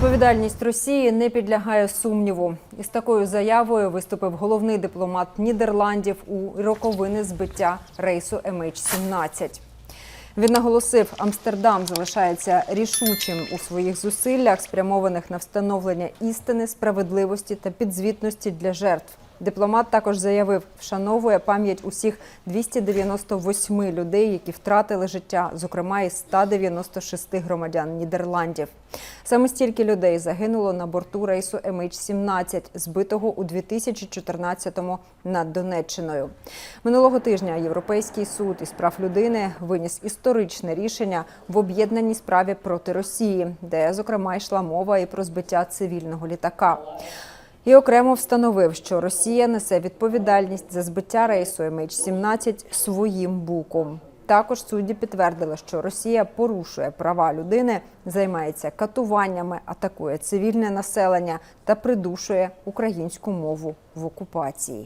Відповідальність Росії не підлягає сумніву. Із такою заявою виступив головний дипломат Нідерландів у роковини збиття рейсу MH17. Він наголосив, Амстердам залишається рішучим у своїх зусиллях, спрямованих на встановлення істини, справедливості та підзвітності для жертв. Дипломат також заявив, вшановує пам'ять усіх 298 людей, які втратили життя, зокрема із 196 громадян Нідерландів. Саме стільки людей загинуло на борту рейсу MH17, збитого у 2014-му над Донеччиною. Минулого тижня Європейський суд із прав людини виніс історичне рішення в об'єднаній справі проти Росії, де зокрема йшла мова і про збиття цивільного літака. І окремо встановив, що Росія несе відповідальність за збиття рейсу MH17 своїм буком. Також судді підтвердили, що Росія порушує права людини, займається катуваннями, атакує цивільне населення та придушує українську мову в окупації.